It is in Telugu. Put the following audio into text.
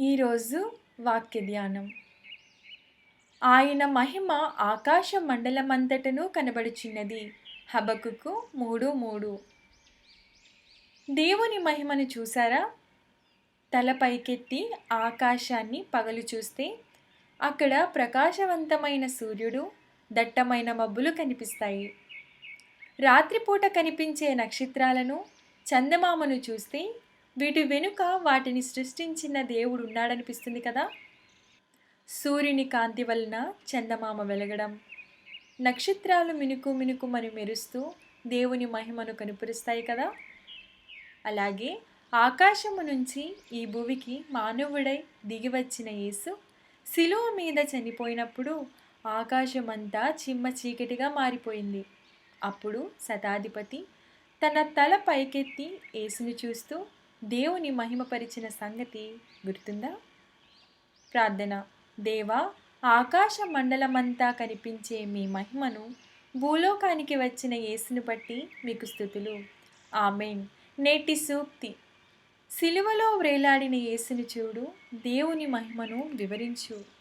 ఈరోజు వాక్య ధ్యానం. ఆయన మహిమ ఆకాశ మండలమంతటను కనబడుచున్నది. హబకుకు మూడు మూడు. దేవుని మహిమను చూసారా తల పైకెత్తి ఆకాశాన్ని పగలు చూస్తే అక్కడ ప్రకాశవంతమైన సూర్యుడు దట్టమైన మబ్బులు కనిపిస్తాయి. రాత్రిపూట కనిపించే నక్షత్రాలను చందమామను చూస్తే వీటి వెనుక వాటిని సృష్టించిన దేవుడు ఉన్నాడనిపిస్తుంది కదా. సూర్యుని కాంతి వలన చందమామ వెలగడం నక్షత్రాలు మినుకు మినుకుమని మెరుస్తూ దేవుని మహిమను కనుపరుస్తాయి కదా. అలాగే ఆకాశము నుంచి ఈ భూమికి మానవుడై దిగివచ్చిన యేసు శిలువ మీద చనిపోయినప్పుడు ఆకాశమంతా చిమ్మ చీకటిగా మారిపోయింది. అప్పుడు శతాధిపతి తన తల పైకెత్తి యేసును చూస్తూ దేవుని మహిమపరిచిన సంగతి గుర్తుందా? ప్రార్థన. దేవా ఆకాశ మండలమంతా కనిపించే మీ మహిమను భూలోకానికి వచ్చిన యేసును బట్టి మీకు స్థుతులు. ఆమెన్. నేటి సూక్తి. సిలువలో వ్రేలాడిన యేసుని చూడు దేవుని మహిమను వివరించు.